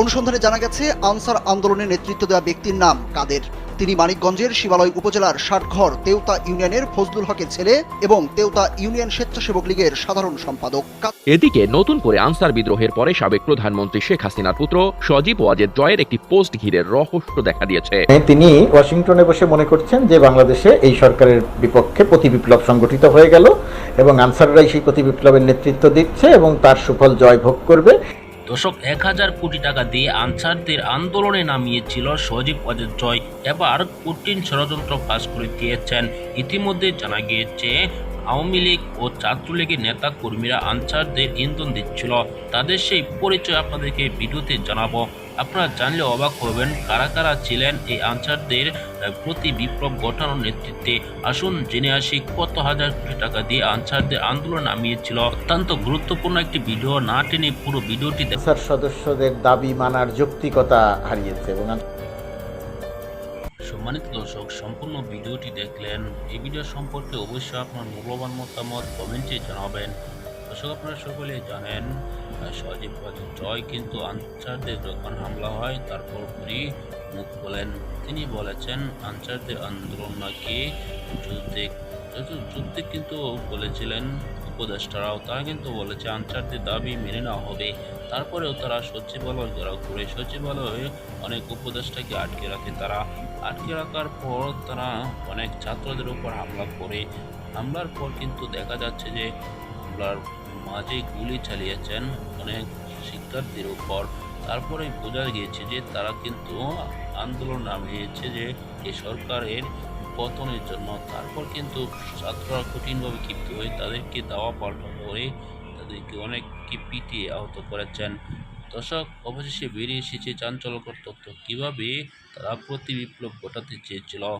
অনুসন্ধানে জানা গেছে আনসার আন্দোলনে নেতৃত্ব দেওয়া ব্যক্তির নাম কাদের? তিনি মানিকগঞ্জের শিবালয় উপজেলার ষাটঘর তেউতা ইউনিয়নের ফজলুল হকের ছেলে এবং তেউতা ইউনিয়ন স্বেচ্ছাসেবক লীগের সাধারণ সম্পাদক। এদিকে নতুন করে আনসার বিদ্রোহের পরে সাবেক প্রধানমন্ত্রী শেখ হাসিনার পুত্র সজীব ওয়াজেদ জয়ের একটি পোস্ট ঘিরে রহস্য দেখা দিয়েছে। তিনি ওয়াশিংটনে বসে মনে করছেন যে বাংলাদেশে এই সরকারের বিপক্ষে প্রতি বিপ্লব সংগঠিত হয়ে গেল এবং আনসাররাই সেই প্রতি বিপ্লবের নেতৃত্ব দিচ্ছে এবং তার সুফল জয় ভোগ করবে। দশক এক হাজার কোটি টাকা দিয়ে আনসারদের আন্দোলনে নামিয়েছিল সজীব অজয় জয়। এবার কঠিন ষড়যন্ত্র ফাঁস করে দিয়েছেন। ইতিমধ্যে জানা গিয়েছে আওয়ামী লীগ ও ছাত্রলীগের নেতা কর্মীরা আনসারদের ইন্ধন দিচ্ছিল। তাদের সেই পরিচয় আপনাদেরকে ভিডিওতে জানাব। আপনারা জানলে অবাক হবেন কারা কারা ছিলেন এই আনসারদের প্রতি বিপ্লব ঘটানোর নেতৃত্বে। আসুন জেনে আসি কত হাজার কোটি টাকা দিয়ে আনসারদের আন্দোলন নামিয়েছিল। অত্যন্ত গুরুত্বপূর্ণ একটি ভিডিও, না টেনে পুরো ভিডিওটি সদস্যদের দাবি মানার যৌক্তিকতা হারিয়েছে। এবং সম্মানিত দর্শক, সম্পূর্ণ ভিডিওটি দেখলেন। এই ভিডিও সম্পর্কে অবশ্যই আপনার মূল্যবান মতামত কমেন্টে জানাবেন। দর্শক, আপনারা সকলে জানেন সজীব ওয়াজেদ জয় কিন্তু আনসারদের যখন হামলা হয়, তারপর পরই মুখ বলেন তিনি বলেছেন আনসারদের আন্দোলন নাকি যুদ্ধ- যুদ্ধে কিন্তু বলেছিলেন। উপদেষ্টারাও তারা কিন্তু বলেছে আনসারদের দাবি মেনে নেওয়া হবে। তারপরেও তারা সচিবালয় ঘেরাও করে সচিবালয়ে অনেক উপদেষ্টাকে আটকে রাখে তারা। আটকে রাখার পর তারা অনেক ছাত্রদের উপর হামলা করে। হামলার পর কিন্তু দেখা যাচ্ছে যে হামলার মাঝে গুলি চালিয়েছেন অনেক শিক্ষার্থীর উপর। তারপরে বোঝা গিয়েছে যে তারা কিন্তু আন্দোলন নামিয়েছে যে এই সরকারের পতনের জন্য। তারপর কিন্তু ছাত্ররা কঠিনভাবে ক্ষিপ্ত হয়ে তাদেরকে দাওয়া পাল্টা করে তাদেরকে অনেককে পিটিয়ে আহত করেছেন। দর্শক, অবশেষে বেরিয়ে এসেছে চাঞ্চল্যকর তথ্য। কীভাবে তারা প্রতি বিপ্লব ঘটাতে চেয়েছিল?